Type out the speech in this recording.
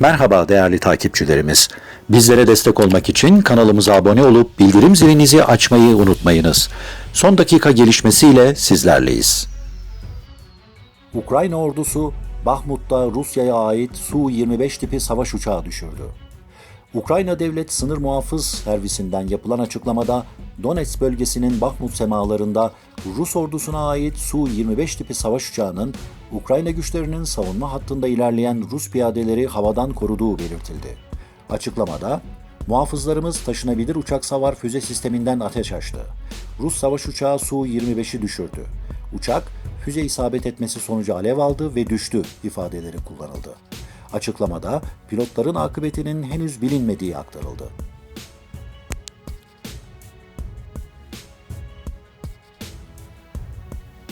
Merhaba değerli takipçilerimiz. Bizlere destek olmak için kanalımıza abone olup bildirim zilinizi açmayı unutmayınız. Son dakika gelişmesiyle sizlerleyiz. Ukrayna ordusu Bahmut'ta Rusya'ya ait Su-25 tipi savaş uçağı düşürdü. Ukrayna Devlet Sınır Muhafız Servisinden yapılan açıklamada Donetsk bölgesinin Bahmut semalarında Rus ordusuna ait Su-25 tipi savaş uçağının Ukrayna güçlerinin savunma hattında ilerleyen Rus piyadeleri havadan koruduğu belirtildi. Açıklamada Muhafızlarımız taşınabilir uçak savar füze sisteminden ateş açtı. Rus savaş uçağı Su-25'i düşürdü. Uçak füze isabet etmesi sonucu alev aldı ve düştü ifadeleri kullanıldı. Açıklamada pilotların akıbetinin henüz bilinmediği aktarıldı.